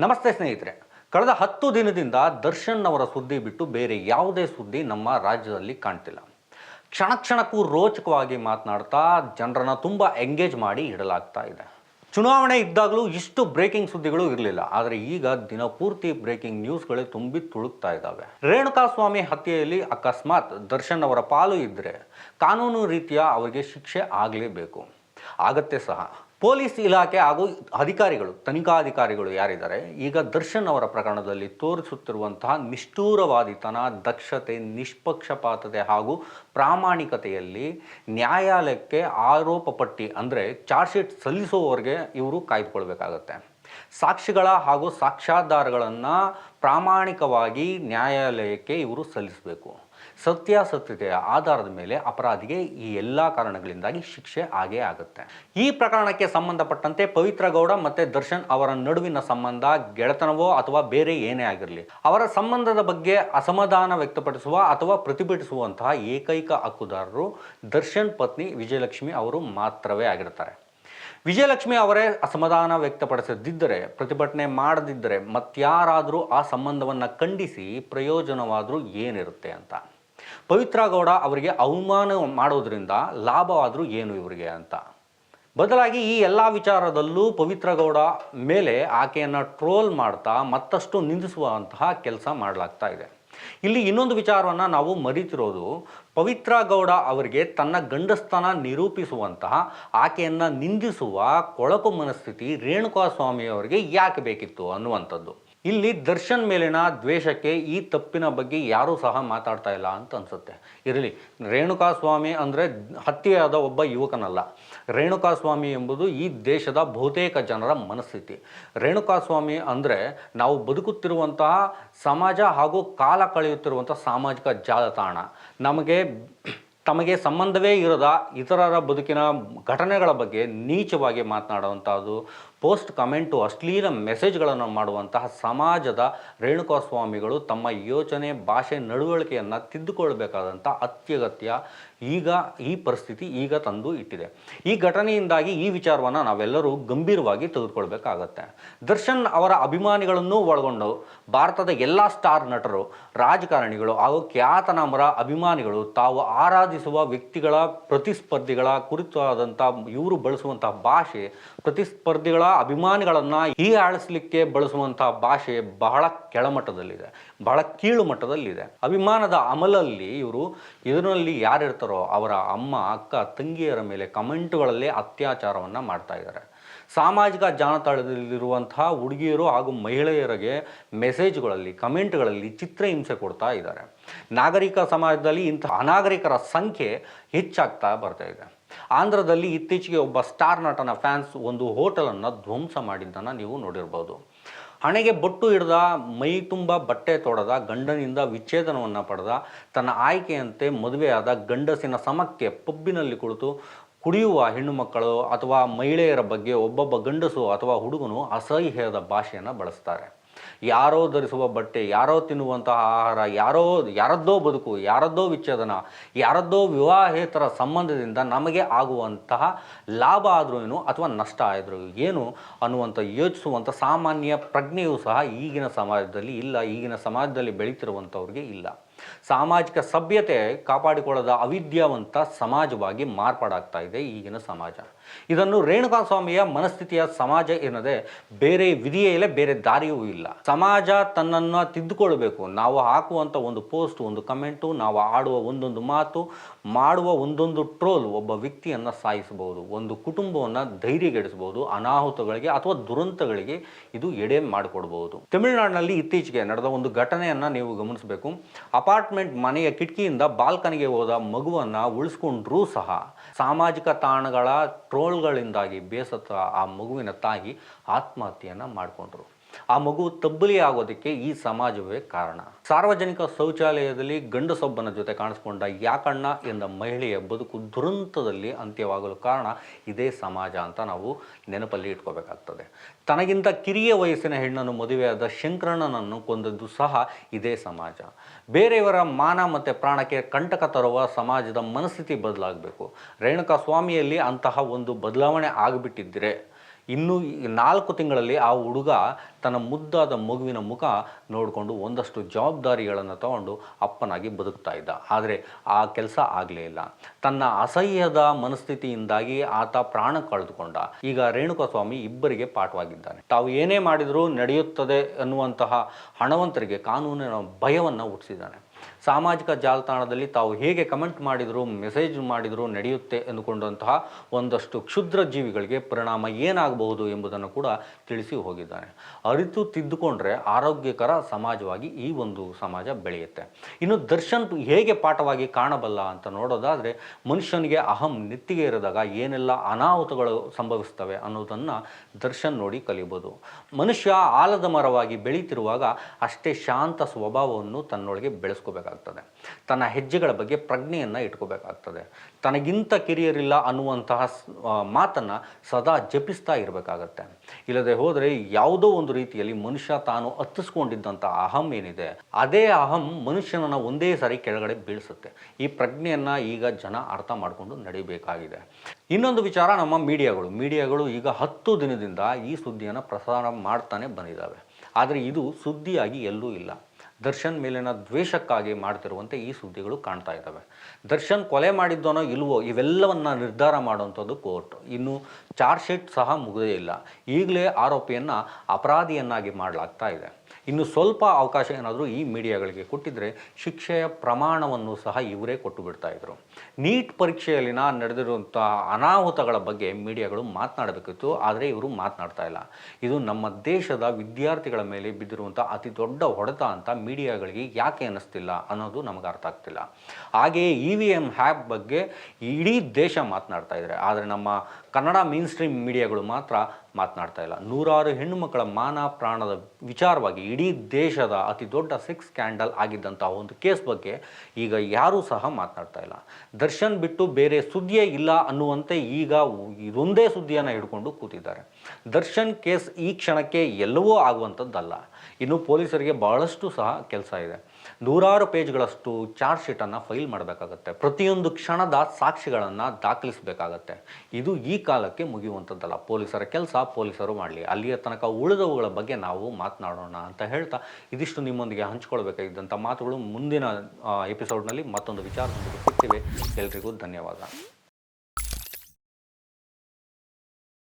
ನಮಸ್ತೆ ಸ್ನೇಹಿತರೆ. ಕಳೆದ ಹತ್ತು ದಿನದಿಂದ ದರ್ಶನ್ ಅವರ ಸುದ್ದಿ ಬಿಟ್ಟು ಬೇರೆ ಯಾವುದೇ ಸುದ್ದಿ ನಮ್ಮ ರಾಜ್ಯದಲ್ಲಿ ಕಾಣ್ತಿಲ್ಲ. ಕ್ಷಣ ಕ್ಷಣಕ್ಕೂ ರೋಚಕವಾಗಿ ಮಾತನಾಡ್ತಾ ಜನರನ್ನು ತುಂಬ ಎಂಗೇಜ್ ಮಾಡಿ ಇಡಲಾಗ್ತಾ ಇದೆ. ಚುನಾವಣೆ ಇದ್ದಾಗಲೂ ಇಷ್ಟು ಬ್ರೇಕಿಂಗ್ ಸುದ್ದಿಗಳು ಇರಲಿಲ್ಲ. ಆದರೆ ಈಗ ದಿನಪೂರ್ತಿ ಬ್ರೇಕಿಂಗ್ ನ್ಯೂಸ್ಗಳೇ ತುಂಬಿ ತುಳುಕ್ತಾ ಇದ್ದಾವೆ. ರೇಣುಕಾಸ್ವಾಮಿ ಹತ್ಯೆಯಲ್ಲಿ ಅಕಸ್ಮಾತ್ ದರ್ಶನ್ ಅವರ ಪಾಲು ಇದ್ದರೆ ಕಾನೂನು ರೀತಿಯ ಅವರಿಗೆ ಶಿಕ್ಷೆ ಆಗಲೇಬೇಕು. ಆಗತ್ತೆ ಸಹ. ಪೊಲೀಸ್ ಇಲಾಖೆ ಹಾಗೂ ಅಧಿಕಾರಿಗಳು, ತನಿಖಾಧಿಕಾರಿಗಳು ಯಾರಿದ್ದಾರೆ, ಈಗ ದರ್ಶನ್ ಅವರ ಪ್ರಕರಣದಲ್ಲಿ ತೋರಿಸುತ್ತಿರುವಂತಹ ನಿಷ್ಠೂರವಾದಿತನ, ದಕ್ಷತೆ, ನಿಷ್ಪಕ್ಷಪಾತತೆ ಹಾಗೂ ಪ್ರಾಮಾಣಿಕತೆಯಲ್ಲಿ ನ್ಯಾಯಾಲಯಕ್ಕೆ ಆರೋಪ ಪಟ್ಟಿ, ಅಂದರೆ ಚಾರ್ಜ್ ಶೀಟ್ ಸಲ್ಲಿಸುವವರೆಗೆ ಇವರು ಕಾಯ್ದುಕೊಳ್ಬೇಕಾಗತ್ತೆ. ಸಾಕ್ಷಿಗಳ ಹಾಗೂ ಸಾಕ್ಷ್ಯಾಧಾರಗಳನ್ನು ಪ್ರಾಮಾಣಿಕವಾಗಿ ನ್ಯಾಯಾಲಯಕ್ಕೆ ಇವರು ಸಲ್ಲಿಸಬೇಕು. ಸತ್ಯಾಸತ್ಯತೆಯ ಆಧಾರದ ಮೇಲೆ ಅಪರಾಧಿಗೆ ಈ ಎಲ್ಲ ಕಾರಣಗಳಿಂದಾಗಿ ಶಿಕ್ಷೆ ಆಗೇ ಆಗುತ್ತೆ. ಈ ಪ್ರಕರಣಕ್ಕೆ ಸಂಬಂಧಪಟ್ಟಂತೆ ಪವಿತ್ರ ಗೌಡ ಮತ್ತೆ ದರ್ಶನ್ ಅವರ ನಡುವಿನ ಸಂಬಂಧ, ಗೆಳೆತನವೋ ಅಥವಾ ಬೇರೆ ಏನೇ ಆಗಿರಲಿ, ಅವರ ಸಂಬಂಧದ ಬಗ್ಗೆ ಅಸಮಾಧಾನ ವ್ಯಕ್ತಪಡಿಸುವ ಅಥವಾ ಪ್ರತಿಭಟಿಸುವಂತಹ ಏಕೈಕ ಹಕ್ಕುದಾರರು ದರ್ಶನ್ ಪತ್ನಿ ವಿಜಯಲಕ್ಷ್ಮಿ ಅವರು ಮಾತ್ರವೇ ಆಗಿರ್ತಾರೆ. ವಿಜಯಲಕ್ಷ್ಮಿ ಅವರೇ ಅಸಮಾಧಾನ ವ್ಯಕ್ತಪಡಿಸದಿದ್ದರೆ, ಪ್ರತಿಭಟನೆ ಮಾಡದಿದ್ದರೆ ಮತ್ಯಾರಾದರೂ ಆ ಸಂಬಂಧವನ್ನು ಖಂಡಿಸಿ ಪ್ರಯೋಜನವಾದರೂ ಏನಿರುತ್ತೆ ಅಂತ. ಪವಿತ್ರ ಗೌಡ ಅವರಿಗೆ ಅವಮಾನ ಮಾಡೋದ್ರಿಂದ ಲಾಭವಾದರೂ ಏನು ಇವರಿಗೆ ಅಂತ? ಬದಲಾಗಿ ಈ ಎಲ್ಲ ವಿಚಾರದಲ್ಲೂ ಪವಿತ್ರ ಗೌಡ ಮೇಲೆ ಆಕೆಯನ್ನು ಟ್ರೋಲ್ ಮಾಡ್ತಾ ಮತ್ತಷ್ಟು ನಿಂದಿಸುವಂತಹ ಕೆಲಸ ಮಾಡಲಾಗ್ತಾ ಇದೆ. ಇಲ್ಲಿ ಇನ್ನೊಂದು ವಿಚಾರವನ್ನು ನಾವು ಮರಿತಿರೋದು, ಪವಿತ್ರ ಗೌಡ ಅವರಿಗೆ ತನ್ನ ಗಂಡಸ್ತನ ನಿರೂಪಿಸುವಂತಹ, ಆಕೆಯನ್ನು ನಿಂದಿಸುವ ಕೊಳಕು ಮನಸ್ಥಿತಿ ರೇಣುಕಾ ಸ್ವಾಮಿಯವರಿಗೆ ಯಾಕೆ ಬೇಕಿತ್ತು ಅನ್ನುವಂಥದ್ದು. ಇಲ್ಲಿ ದರ್ಶನ್ ಮೇಲಿನ ದ್ವೇಷಕ್ಕೆ ಈ ತಪ್ಪಿನ ಬಗ್ಗೆ ಯಾರೂ ಸಹ ಮಾತಾಡ್ತಾ ಇಲ್ಲ ಅಂತ ಅನ್ಸುತ್ತೆ. ಇರಲಿ, ರೇಣುಕಾಸ್ವಾಮಿ ಅಂದರೆ ಹತ್ಯೆಯಾದ ಒಬ್ಬ ಯುವಕನಲ್ಲ. ರೇಣುಕಾಸ್ವಾಮಿ ಎಂಬುದು ಈ ದೇಶದ ಬಹುತೇಕ ಜನರ ಮನಸ್ಥಿತಿ. ರೇಣುಕಾಸ್ವಾಮಿ ಅಂದರೆ ನಾವು ಬದುಕುತ್ತಿರುವಂತಹ ಸಮಾಜ ಹಾಗೂ ಕಾಲ ಕಳೆಯುತ್ತಿರುವಂಥ ಸಾಮಾಜಿಕ ಜಾಲತಾಣ. ನಮಗೆ ತಮಗೆ ಸಂಬಂಧವೇ ಇರದ ಇತರರ ಬದುಕಿನ ಘಟನೆಗಳ ಬಗ್ಗೆ ನೀಚವಾಗಿ ಮಾತನಾಡುವಂಥದ್ದು, ಪೋಸ್ಟ್ ಕಮೆಂಟು, ಅಶ್ಲೀಲ ಮೆಸೇಜ್ಗಳನ್ನು ಮಾಡುವಂತಹ ಸಮಾಜದ ರೇಣುಕಾಸ್ವಾಮಿಗಳು ತಮ್ಮ ಯೋಚನೆ, ಭಾಷೆ, ನಡವಳಿಕೆಯನ್ನು ತಿದ್ದುಕೊಳ್ಬೇಕಾದಂಥ ಅತ್ಯಗತ್ಯ ಈಗ ಈ ಪರಿಸ್ಥಿತಿ ಈಗ ತಂದು ಇಟ್ಟಿದೆ. ಈ ಘಟನೆಯಿಂದಾಗಿ ಈ ವಿಚಾರವನ್ನು ನಾವೆಲ್ಲರೂ ಗಂಭೀರವಾಗಿ ತೆಗೆದುಕೊಳ್ಬೇಕಾಗತ್ತೆ. ದರ್ಶನ್ ಅವರ ಅಭಿಮಾನಿಗಳನ್ನು ಒಳಗೊಂಡು ಭಾರತದ ಎಲ್ಲ ಸ್ಟಾರ್ ನಟರು, ರಾಜಕಾರಣಿಗಳು ಹಾಗೂ ಖ್ಯಾತನಾಮರ ಅಭಿಮಾನಿಗಳು ತಾವು ಆರಾಧಿಸುವ ವ್ಯಕ್ತಿಗಳ ಪ್ರತಿಸ್ಪರ್ಧಿಗಳ ಕುರಿತಾದಂಥ ಇವರು ಬಳಸುವಂತಹ ಭಾಷೆ, ಪ್ರತಿಸ್ಪರ್ಧಿಗಳ ಅಭಿಮಾನಿಗಳನ್ನು ಈ ಆಳಿಸ್ಲಿಕ್ಕೆ ಬಳಸುವಂತಹ ಭಾಷೆ ಬಹಳ ಕೆಳಮಟ್ಟದಲ್ಲಿದೆ, ಬಹಳ ಕೀಳು ಮಟ್ಟದಲ್ಲಿದೆ ಅಭಿಮಾನದ ಅಮಲಲ್ಲಿ ಇವರು ಇದರಲ್ಲಿ ಯಾರಿರ್ತಾರೋ ಅವರ ಅಮ್ಮ, ಅಕ್ಕ, ತಂಗಿಯರ ಮೇಲೆ ಕಮೆಂಟ್ಗಳಲ್ಲಿ ಅತ್ಯಾಚಾರವನ್ನು ಮಾಡ್ತಾ ಇದ್ದಾರೆ. ಸಾಮಾಜಿಕ ಜಾಲತಾಣದಲ್ಲಿರುವಂತಹ ಹುಡುಗಿಯರು ಹಾಗೂ ಮಹಿಳೆಯರಿಗೆ ಮೆಸೇಜ್ಗಳಲ್ಲಿ, ಕಮೆಂಟ್ಗಳಲ್ಲಿ ಚಿತ್ರಹಿಂಸೆ ಕೊಡ್ತಾ ಇದ್ದಾರೆ. ನಾಗರಿಕ ಸಮಾಜದಲ್ಲಿ ಇಂಥ ಅನಾಗರಿಕರ ಸಂಖ್ಯೆ ಹೆಚ್ಚಾಗ್ತಾ ಬರ್ತಾ ಇದೆ. ಆಂಧ್ರದಲ್ಲಿ ಇತ್ತೀಚೆಗೆ ಒಬ್ಬ ಸ್ಟಾರ್ ನಟನ ಫ್ಯಾನ್ಸ್ ಒಂದು ಹೋಟೆಲನ್ನು ಧ್ವಂಸ ಮಾಡಿದ್ದನ್ನು ನೀವು ನೋಡಿರ್ಬೋದು. ಹಣೆಗೆ ಬೊಟ್ಟು ಹಿಡ್ದ, ಮೈ ತುಂಬ ಬಟ್ಟೆ ತೊಡೆದ, ಗಂಡನಿಂದ ವಿಚ್ಛೇದನವನ್ನು ಪಡೆದ, ತನ್ನ ಆಯ್ಕೆಯಂತೆ ಮದುವೆಯಾದ ಗಂಡಸಿನ ಸಮಕ್ಕೆ ಪಬ್ಬಿನಲ್ಲಿ ಕುಳಿತು ಕುಡಿಯುವ ಹೆಣ್ಣು ಮಕ್ಕಳು ಅಥವಾ ಮಹಿಳೆಯರ ಬಗ್ಗೆ ಒಬ್ಬೊಬ್ಬ ಗಂಡಸು ಅಥವಾ ಹುಡುಗನು ಅಸಹ್ಯದ ಭಾಷೆಯನ್ನು ಬಳಸ್ತಾರೆ. ಯಾರೋ ಧರಿಸುವ ಬಟ್ಟೆ, ಯಾರೋ ತಿನ್ನುವಂತಹ ಆಹಾರ, ಯಾರೋ, ಯಾರದ್ದೋ ಬದುಕು, ಯಾರದ್ದೋ ವಿಚ್ಛೇದನ, ಯಾರದ್ದೋ ವಿವಾಹೇತರ ಸಂಬಂಧದಿಂದ ನಮಗೆ ಆಗುವಂತಹ ಲಾಭ ಆದರೂ ಏನು ಅಥವಾ ನಷ್ಟ ಆದರೂ ಏನು ಅನ್ನುವಂಥ ಯೋಚಿಸುವಂಥ ಸಾಮಾನ್ಯ ಪ್ರಜ್ಞೆಯೂ ಸಹ ಈಗಿನ ಸಮಾಜದಲ್ಲಿ ಇಲ್ಲ, ಈಗಿನ ಸಮಾಜದಲ್ಲಿ ಬೆಳೀತಿರುವಂಥವ್ರಿಗೆ ಇಲ್ಲ. ಸಾಮಾಜಿಕ ಸಭ್ಯತೆ ಕಾಪಾಡಿಕೊಳ್ಳದ ಅವಿದ್ಯಾವಂತ ಸಮಾಜವಾಗಿ ಮಾರ್ಪಾಡಾಗ್ತಾ ಇದೆ ಈಗಿನ ಸಮಾಜ. ಇದನ್ನು ರೇಣುಕಾ ಸ್ವಾಮಿಯ ಮನಸ್ಥಿತಿಯ ಸಮಾಜ ಎನ್ನದೆ ಬೇರೆ ವಿಧಿಯೇ ಇಲ್ಲ, ಬೇರೆ ದಾರಿಯೂ ಇಲ್ಲ. ಸಮಾಜ ತನ್ನನ್ನು ತಿದ್ದುಕೊಳ್ಬೇಕು. ನಾವು ಹಾಕುವಂಥ ಒಂದು ಪೋಸ್ಟ್, ಒಂದು ಕಮೆಂಟು, ನಾವು ಆಡುವ ಒಂದೊಂದು ಮಾತು, ಮಾಡುವ ಒಂದೊಂದು ಟ್ರೋಲ್ ಒಬ್ಬ ವ್ಯಕ್ತಿಯನ್ನು ಸಾಯಿಸಬಹುದು, ಒಂದು ಕುಟುಂಬವನ್ನು ಧೈರ್ಯಗೆಡಿಸಬಹುದು, ಅನಾಹುತಗಳಿಗೆ ಅಥವಾ ದುರಂತಗಳಿಗೆ ಇದು ಎಡೆ ಮಾಡಿಕೊಡ್ಬೋದು ತಮಿಳುನಾಡಿನಲ್ಲಿ ಇತ್ತೀಚೆಗೆ ನಡೆದ ಒಂದು ಘಟನೆಯನ್ನು ನೀವು ಗಮನಿಸಬೇಕು. ಅಪಾರ್ಟ್ಮೆಂಟ್ ಮನೆಯ ಕಿಟಕಿಯಿಂದ ಬಾಲ್ಕನಿಗೆ ಹೋದ ಮಗುವನ್ನು ಉಳಿಸ್ಕೊಂಡ್ರೂ ಸಹ ಸಾಮಾಜಿಕ ತಾಣಗಳ ಟ್ರೋಲ್ಗಳಿಂದಾಗಿ ಬೇಸತ್ತ ಆ ಮಗುವಿನ ತಾಯಿ ಆತ್ಮಹತ್ಯೆಯನ್ನು ಮಾಡಿಕೊಂಡ್ರು. ಆ ಮಗು ತಬ್ಬಲಿ ಆಗೋದಕ್ಕೆ ಈ ಸಮಾಜವೇ ಕಾರಣ. ಸಾರ್ವಜನಿಕ ಶೌಚಾಲಯದಲ್ಲಿ ಗಂಡಸೊಬ್ಬನ ಜೊತೆ ಕಾಣಿಸ್ಕೊಂಡ ಯಾಕಣ್ಣ ಎಂದ ಮಹಿಳೆಯ ಬದುಕು ದುರಂತದಲ್ಲಿ ಅಂತ್ಯವಾಗಲು ಕಾರಣ ಇದೇ ಸಮಾಜ ಅಂತ ನಾವು ನೆನಪಲ್ಲಿ ಇಟ್ಕೋಬೇಕಾಗ್ತದೆ. ತನಗಿಂತ ಕಿರಿಯ ವಯಸ್ಸಿನ ಹೆಣ್ಣನ್ನು ಮದುವೆಯಾದ ಶಂಕರಣ್ಣನನ್ನು ಕೊಂದದ್ದು ಸಹ ಇದೇ ಸಮಾಜ. ಬೇರೆಯವರ ಮಾನ ಮತ್ತು ಪ್ರಾಣಕ್ಕೆ ಕಂಟಕ ತರುವ ಸಮಾಜದ ಮನಸ್ಥಿತಿ ಬದಲಾಗಬೇಕು. ರೇಣುಕಾ ಸ್ವಾಮಿಯಲ್ಲಿ ಅಂತಹ ಒಂದು ಬದಲಾವಣೆ ಆಗಿಬಿಟ್ಟಿದ್ದರೆ ಇನ್ನು ನಾಲ್ಕು ತಿಂಗಳಲ್ಲಿ ಆ ಹುಡುಗ ತನ್ನ ಮುದ್ದಾದ ಮಗುವಿನ ಮುಖ ನೋಡಿಕೊಂಡು ಒಂದಷ್ಟು ಜವಾಬ್ದಾರಿಗಳನ್ನು ತಗೊಂಡು ಅಪ್ಪನಾಗಿ ಬದುಕ್ತಾ ಇದ್ದ. ಆದರೆ ಆ ಕೆಲಸ ಆಗಲೇ ಇಲ್ಲ. ತನ್ನ ಅಸಹ್ಯದ ಮನಸ್ಥಿತಿಯಿಂದಾಗಿ ಆತ ಪ್ರಾಣ ಕಳೆದುಕೊಂಡ. ಈಗ ರೇಣುಕಸ್ವಾಮಿ ಇಬ್ಬರಿಗೆ ಪಾಠವಾಗಿದ್ದಾನೆ. ತಾವು ಏನೇ ಮಾಡಿದರೂ ನಡೆಯುತ್ತದೆ ಅನ್ನುವಂತಹ ಹಣವಂತರಿಗೆ ಕಾನೂನಿನ ಭಯವನ್ನು ಹುಟ್ಟಿಸಿದ್ದಾನೆ. ಸಾಮಾಜಿಕ ಜಾಲತಾಣದಲ್ಲಿ ತಾವು ಹೇಗೆ ಕಮೆಂಟ್ ಮಾಡಿದರೂ, ಮೆಸೇಜ್ ಮಾಡಿದರೂ, ನಡೆಯುತ್ತೆ ಎಂದುಕೊಂಡಂತಹ ಒಂದಷ್ಟು ಕ್ಷುದ್ರ ಜೀವಿಗಳಿಗೆ ಪರಿಣಾಮ ಏನಾಗಬಹುದು ಎಂಬುದನ್ನು ಕೂಡ ತಿಳಿಸಿ ಹೋಗಿದ್ದಾನೆ. ಅರಿತು ತಿದ್ದುಕೊಂಡ್ರೆ ಆರೋಗ್ಯಕರ ಸಮಾಜವಾಗಿ ಈ ಒಂದು ಸಮಾಜ ಬೆಳೆಯುತ್ತೆ. ಇನ್ನು ದರ್ಶನ್ ಹೇಗೆ ಪಾಠವಾಗಿ ಕಾಣಬಲ್ಲ ಅಂತ ನೋಡೋದಾದರೆ, ಮನುಷ್ಯನಿಗೆ ಅಹಂ ನಿತ್ತಿಗೆ ಇರಿದಾಗ ಏನೆಲ್ಲ ಅನಾಹುತಗಳು ಸಂಭವಿಸ್ತವೆ ಅನ್ನೋದನ್ನು ದರ್ಶನ್ ನೋಡಿ ಕಲಿಬೋದು. ಮನುಷ್ಯ ಆಲದ ಮರವಾಗಿ ಬೆಳೀತಿರುವಾಗ ಅಷ್ಟೇ ಶಾಂತ ಸ್ವಭಾವವನ್ನು ತನ್ನೊಳಗೆ ಬೆಳೆಸ್ಕೋಬೇಕಾಗ್ತದೆ ತನ್ನ ಹೆಜ್ಜೆಗಳ ಬಗ್ಗೆ ಪ್ರಜ್ಞೆಯನ್ನು ಇಟ್ಕೋಬೇಕಾಗ್ತದೆ. ತನಗಿಂತ ಕಿರಿಯರಿಲ್ಲ ಅನ್ನುವಂತಹ ಮಾತನ್ನು ಸದಾ ಜಪಿಸ್ತಾ ಇರಬೇಕಾಗತ್ತೆ. ಇಲ್ಲದೆ ಹೋದರೆ ಯಾವುದೋ ಒಂದು ರೀತಿಯಲ್ಲಿ ಮನುಷ್ಯ ತಾನು ಹತ್ತಿಸ್ಕೊಂಡಿದ್ದಂಥ ಅಹಂ ಏನಿದೆ, ಅದೇ ಅಹಂ ಮನುಷ್ಯನನ್ನು ಒಂದೇ ಸಾರಿ ಕೆಳಗಡೆ ಬೀಳಿಸುತ್ತೆ. ಈ ಪ್ರಜ್ಞೆಯನ್ನು ಈಗ ಜನ ಅರ್ಥ ಮಾಡಿಕೊಂಡು ನಡೀಬೇಕಾಗಿದೆ. ಇನ್ನೊಂದು ವಿಚಾರ ನಮ್ಮ ಮೀಡಿಯಾಗಳು. ಮೀಡಿಯಾಗಳು ಈಗ ಹತ್ತು ದಿನದಿಂದ ಈ ಸುದ್ದಿಯನ್ನು ಪ್ರಸಾರ ಮಾಡ್ತಾನೆ ಬಂದಿದ್ದಾವೆ ಆದರೆ ಇದು ಸುದ್ದಿಯಾಗಿ ಎಲ್ಲೂ ಇಲ್ಲ. ದರ್ಶನ್ ಮೇಲಿನ ದ್ವೇಷಕ್ಕಾಗಿ ಮಾಡ್ತಿರುವಂತೆ ಈ ಸುದ್ದಿಗಳು ಕಾಣ್ತಾ ಇದ್ದಾವೆ. ದರ್ಶನ್ ಕೊಲೆ ಮಾಡಿದ್ದೋನೋ ಇಲ್ವೋ ಇವೆಲ್ಲವನ್ನು ನಿರ್ಧಾರ ಮಾಡುವಂಥದ್ದು ಕೋರ್ಟ್. ಇನ್ನು ಚಾರ್ಜ್ ಶೀಟ್ ಸಹ ಮುಗಿದೇ ಇಲ್ಲ. ಈಗಲೇ ಆರೋಪಿಯನ್ನು ಅಪರಾಧಿಯನ್ನಾಗಿ ಮಾಡಲಾಗ್ತಾ ಇದೆ. ಇನ್ನು ಸ್ವಲ್ಪ ಅವಕಾಶ ಏನಾದರೂ ಈ ಮೀಡಿಯಾಗಳಿಗೆ ಕೊಟ್ಟಿದ್ದರೆ ಶಿಕ್ಷೆಯ ಪ್ರಮಾಣವನ್ನು ಸಹ ಇವರೇ ಕೊಟ್ಟು ಬಿಡ್ತಾ ಇದ್ರು. ನೀಟ್ ಪರೀಕ್ಷೆಯಲ್ಲಿನ ನಡೆದಿರುವಂಥ ಅನಾಹುತಗಳ ಬಗ್ಗೆ ಮೀಡಿಯಾಗಳು ಮಾತನಾಡಬೇಕಿತ್ತು, ಆದರೆ ಇವರು ಮಾತನಾಡ್ತಾ ಇಲ್ಲ. ಇದು ನಮ್ಮ ದೇಶದ ವಿದ್ಯಾರ್ಥಿಗಳ ಮೇಲೆ ಬಿದ್ದಿರುವಂಥ ಅತಿ ದೊಡ್ಡ ಹೊಡೆತ ಅಂತ ಮೀಡಿಯಾಗಳಿಗೆ ಯಾಕೆ ಅನ್ನಿಸ್ತಿಲ್ಲ ಅನ್ನೋದು ನಮಗೆ ಅರ್ಥ ಆಗ್ತಿಲ್ಲ. ಹಾಗೆಯೇ ಇ ವಿ ಎಂ ಹ್ಯಾಪ್ ಬಗ್ಗೆ ಇಡೀ ದೇಶ ಮಾತನಾಡ್ತಾ ಇದ್ದಾರೆ ಆದರೆ ನಮ್ಮ ಕನ್ನಡ ಮೇನ್ ಸ್ಟ್ರೀಮ್ ಮೀಡಿಯಾಗಳು ಮಾತ್ರ ಮಾತನಾಡ್ತಾ ಇಲ್ಲ. ನೂರಾರು ಹೆಣ್ಣು ಮಕ್ಕಳ ಮಾನ ಪ್ರಾಣದ ವಿಚಾರವಾಗಿ ಇಡೀ ದೇಶದ ಅತಿ ದೊಡ್ಡ ಸೆಕ್ಸ್ ಸ್ಕ್ಯಾಂಡಲ್ ಆಗಿದ್ದಂಥ ಒಂದು ಕೇಸ್ ಬಗ್ಗೆ ಈಗ ಯಾರೂ ಸಹ ಮಾತನಾಡ್ತಾ ಇಲ್ಲ. ದರ್ಶನ್ ಬಿಟ್ಟು ಬೇರೆ ಸುದ್ದಿಯೇ ಇಲ್ಲ ಅನ್ನುವಂತೆ ಈಗ ಇದೊಂದೇ ಸುದ್ದಿಯನ್ನು ಹಿಡ್ಕೊಂಡು ಕೂತಿದ್ದಾರೆ. ದರ್ಶನ್ ಕೇಸ್ ಈ ಕ್ಷಣಕ್ಕೆ ಎಲ್ಲವೂ ಆಗುವಂಥದ್ದಲ್ಲ ಇನ್ನು ಪೊಲೀಸರಿಗೆ ಬಹಳಷ್ಟು ಸಹ ಕೆಲಸ ಇದೆ. ನೂರಾರು ಪೇಜ್ಗಳಷ್ಟು ಚಾರ್ಜ್ ಶೀಟನ್ನು ಫೈಲ್ ಮಾಡಬೇಕಾಗತ್ತೆ. ಪ್ರತಿಯೊಂದು ಕ್ಷಣದ ಸಾಕ್ಷಿಗಳನ್ನು ದಾಖಲಿಸಬೇಕಾಗತ್ತೆ. ಇದು ಈ ಕಾಲಕ್ಕೆ ಮುಗಿಯುವಂಥದ್ದಲ್ಲ. ಪೊಲೀಸರ ಕೆಲಸ ಪೊಲೀಸರು ಮಾಡಲಿ. ಅಲ್ಲಿಯ ತನಕ ಉಳಿದವುಗಳ ಬಗ್ಗೆ ನಾವು ಮಾತನಾಡೋಣ ಅಂತ ಹೇಳ್ತಾ ಇದಿಷ್ಟು ನಿಮ್ಮೊಂದಿಗೆ ಹಂಚ್ಕೊಳ್ಬೇಕಾಗಿದ್ದಂಥ ಮಾತುಗಳು. ಮುಂದಿನ ಎಪಿಸೋಡ್ನಲ್ಲಿ ಮತ್ತೊಂದು ವಿಚಾರದೊಂದಿಗೆ ಸಿಗ್ತೀವಿ. ಎಲ್ರಿಗೂ ಧನ್ಯವಾದ.